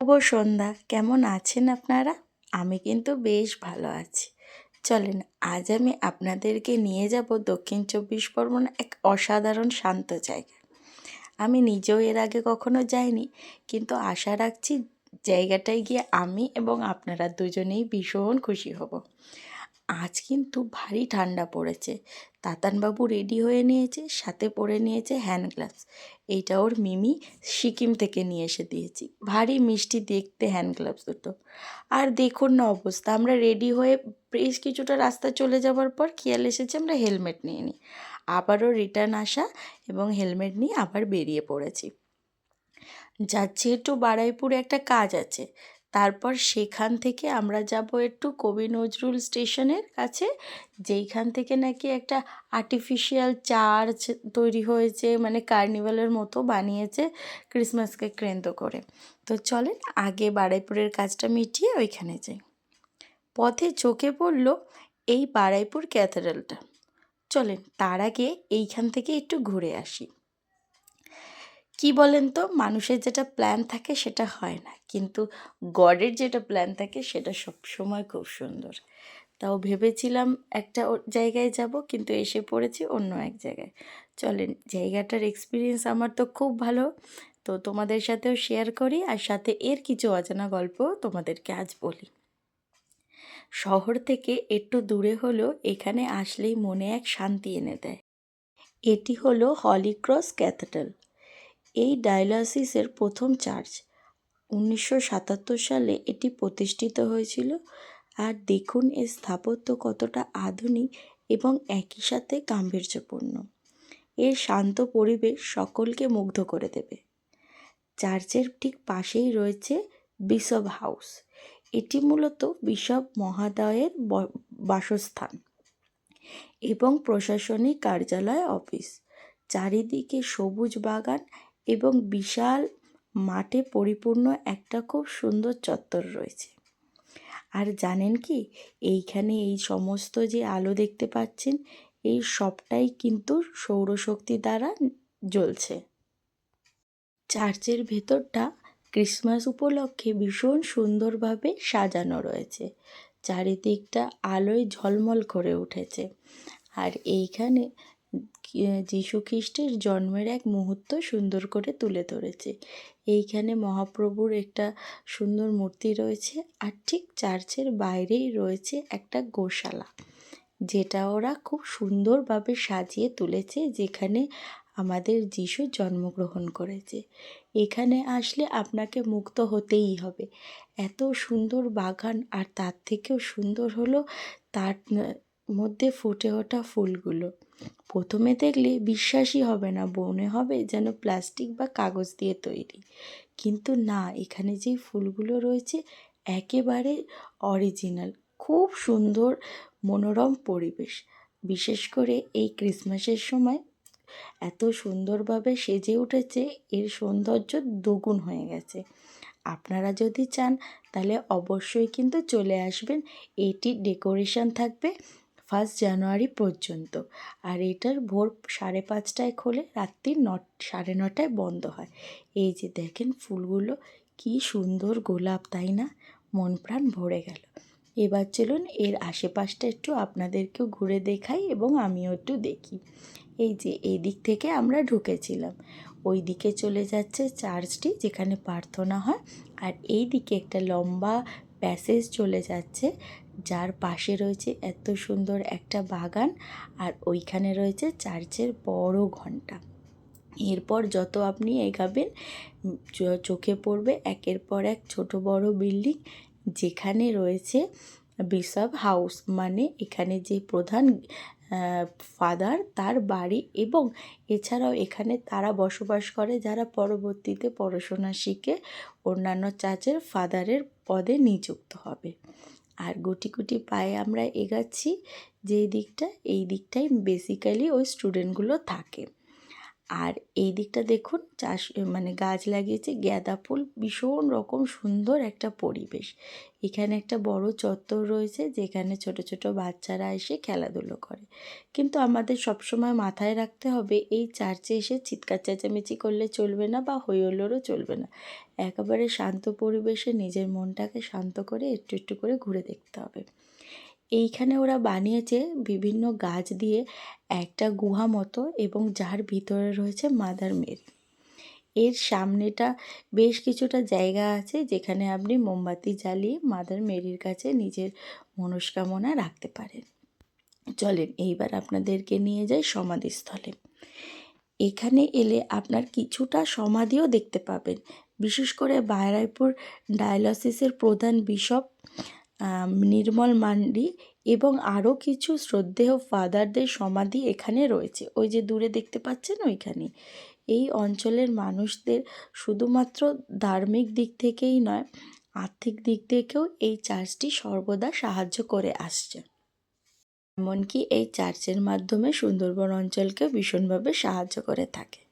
শুভ সন্ধ্যা। কেমন আছেন আপনারা? আমি কিন্তু বেশ ভালো আছি। চলেন, আজ আমি আপনাদেরকে নিয়ে যাব দক্ষিণ চব্বিশ পরগনা এক অসাধারণ শান্ত জায়গা আমি নিজেও এর আগে কখনো যাইনি, কিন্তু আশা রাখছি জায়গাটায় গিয়ে আমি এবং আপনারা দুজনেই ভীষণ খুশি হব। আজ কিন্তু ভারী ঠান্ডা পড়েছে। তাতানবাবু রেডি হয়ে নিয়েছে, সাথে পরে নিয়েছে হ্যান্ড গ্লাভস এইটা ওর মিমি সিকিম থেকে নিয়ে এসে দিয়েছি। ভারী মিষ্টি দেখতে হ্যান্ড গ্লাভস দুটো। আর দেখুন না অবস্থা, আমরা রেডি হয়ে বেশ কিছুটা রাস্তা চলে যাওয়ার পর খেয়াল এসেছে আমরা হেলমেট নিয়ে নিই। আবারও রিটার্ন আসা এবং হেলমেট নিয়ে আবার বেরিয়ে পড়েছি। যাচ্ছি একটু বারাইপুরে একটা কাজ আছে। তারপর সেখান থেকে আমরা যাব একটু কবি নজরুল স্টেশনের কাছে, যেইখান থেকে নাকি একটা আর্টিফিশিয়াল চার্চ তৈরি হয়েছে মানে কার্নিভালের মতো বানিয়েছে ক্রিসমাসকে কেন্দ্র করে। তো চলেন আগে বারাইপুরের কাজটা মিটিয়ে ওইখানে যাই। পথে চোখে পড়ল এই বারাইপুর ক্যাথেড্রালটা। চলেন তার আগে এইখান থেকে একটু ঘুরে আসি। কি বলেন তো? মানুষের যেটা প্ল্যান থাকে সেটা হয় না। কিন্তু গডের যেটা প্ল্যান থাকে সেটা সবসময় খুব সুন্দর। তাও ভেবেছিলাম একটা জায়গায় যাব, কিন্তু এসে পড়েছি অন্য এক জায়গায়। চলেন, জায়গাটার এক্সপিরিয়েন্স আমার তো খুব ভালো। তো তোমাদের সাথেও শেয়ার করি আর সাথে এর কিছু অজানা গল্প তোমাদেরকে আজ বলি। শহর থেকে একটু দূরে হলো এখানে আসলেই মনে এক শান্তি এনে দেয়। এটি হলো হলিক্রস ক্যাথেড্রাল। এই ডায়ালাসিসের প্রথম চার্চ উনিশশো সাতাত্তর সালে এটি প্রতিষ্ঠিত হয়েছিল। আর দেখুন এর স্থাপত্য কতটা আধুনিক এবং একই সাথে গাম্ভীর্যপূর্ণ। এর শান্ত পরিবেশ সকলকে মুগ্ধ করে দেবে। চার্চের ঠিক পাশেই রয়েছে বিশপ হাউস। এটি মূলত বিশপ মহাদয়ের বাসস্থান এবং প্রশাসনিক কার্যালয় অফিস। চারিদিকে সবুজ বাগান এবং বিশাল মাঠে পরিপূর্ণ একটা খুব সুন্দর চত্বর রয়েছে। আর জানেন কি? এইখানে এই সমস্ত যে আলো দেখতে পাচ্ছেন, এই সবটাই কিন্তু সৌরশক্তি দ্বারা জ্বলছে। চার্চের ভেতরটা ক্রিসমাস উপলক্ষে ভীষণ সুন্দরভাবে সাজানো রয়েছে। চারিদিকটা আলোয় ঝলমল করে উঠেছে। আর এইখানে যীশু খ্রিস্টের জন্মের এক মুহূর্ত সুন্দর করে তুলে ধরেছে। এইখানে মহাপ্রভুর একটা সুন্দর মূর্তি রয়েছে আর ঠিক চার্চের বাইরেই রয়েছে একটা গোশালা, যেটা ওরা খুব সুন্দরভাবে সাজিয়ে তুলেছে যেখানে আমাদের যিশু জন্মগ্রহণ করেছে। এখানে আসলে আপনাকে মুক্ত হতেই হবে। এত সুন্দর বাগান আর তার থেকেও সুন্দর হলো তার মধ্যে ফুটে ওঠা ফুলগুলো। প্রথমে দেখলে বিশ্বাসই হবে না, মনে হবে যেন প্লাস্টিক বা কাগজ দিয়ে তৈরি। কিন্তু না, এখানে যে ফুলগুলো রয়েছে একেবারে অরিজিনাল খুব সুন্দর মনোরম পরিবেশ। বিশেষ করে এই ক্রিসমাসের সময় এত সুন্দরভাবে সেজে উঠেছে, এর সৌন্দর্য দ্বিগুণ হয়ে গেছে। আপনারা যদি চান তাহলে অবশ্যই কিন্তু চলে আসবেন এটি ডেকোরেশন থাকবে ফার্স্ট জানুয়ারি পর্যন্ত। আর এটার ভোর সাড়ে পাঁচটায় খোলে, রাত্রি ন সাড়ে নটায় বন্ধ হয়। এই যে দেখেন ফুলগুলো, কি সুন্দর গোলাপ, তাই না? মন প্রাণ ভরে গেল। এবার চলুন এর আশেপাশটা একটু আপনাদেরকেও ঘুরে দেখাই এবং আমিও একটু দেখি। এই যে এই দিক থেকে আমরা ঢুকেছিলাম। ওই দিকে চলে যাচ্ছে চার্চটি যেখানে প্রার্থনা হয়। আর এই দিকে একটা লম্বা প্যাসেজ চলে যাচ্ছে। যার পাশে রয়েছে এত সুন্দর একটা বাগান আর ওইখানে রয়েছে চার্চের বড় ঘণ্টা। এরপর যত আপনি এগাবেন চোখে পড়বে একের পর এক ছোট বড় বিল্ডিং যেখানে রয়েছে বিশপ হাউস। মানে এখানে যে প্রধান ফাদার তার বাড়ি এবং এছাড়াও এখানে তারা বসবাস করে যারা পরবর্তীতে পড়াশোনা শিখে অন্যান্য চার্চের ফাদারের পদে নিযুক্ত হবে। আর গুটি গুটি পায়ে আমরা এগাচ্ছি যেই দিকটা এই দিকটাই বেসিক্যালি ওই স্টুডেন্টগুলো থাকে। আর এই দিকটা দেখুন, চাষ মানে গাছ লাগিয়েছে, গাঁদা ফুল, ভীষণ রকম সুন্দর একটা পরিবেশ। এখানে একটা বড় চত্বর রয়েছে, যেখানে ছোট ছোট বাচ্চারা এসে খেলাধুলো করে। কিন্তু আমাদের সবসময় মাথায় রাখতে হবে, এই চার্চে এসে চিৎকার চেঁচামেচি করলে চলবে না বা হইহুল্লোড়ও চলবে না। একেবারে শান্ত পরিবেশে নিজের মনটাকে শান্ত করে একটু একটু করে ঘুরে দেখতে হবে। এইখানে ওরা বানিয়েছে বিভিন্ন গাছ দিয়ে একটা গুহা মতো এবং যার ভিতরে রয়েছে মাদার মেরি এর সামনেটা বেশ কিছুটা জায়গা আছে যেখানে আপনি মোমবাতি জ্বালিয়ে মাদার মেরির কাছে নিজের মনস্কামনা রাখতে পারেন। চলেন এইবার আপনাদেরকে নিয়ে যাই সমাধিস্থলে। এখানে এলে আপনার কিছুটা সমাধিও দেখতে পাবেন। বিশেষ করে বায়রাইপুর ডায়ালসিসের প্রধান বিশপ নির্মল মান্ডি এবং আরও কিছু শ্রদ্ধেয় ফাদারদের সমাধি এখানে রয়েছে। ওই যে দূরে দেখতে পাচ্ছেন ওইখানে। এই অঞ্চলের মানুষদের শুধুমাত্র ধার্মিক দিক থেকেই নয়, আর্থিক দিক থেকেও এই চার্চটি সর্বদা সাহায্য করে আসছে। এমনকি এই চার্চের মাধ্যমে সুন্দরবন অঞ্চলকে ভীষণভাবে সাহায্য করে থাকে।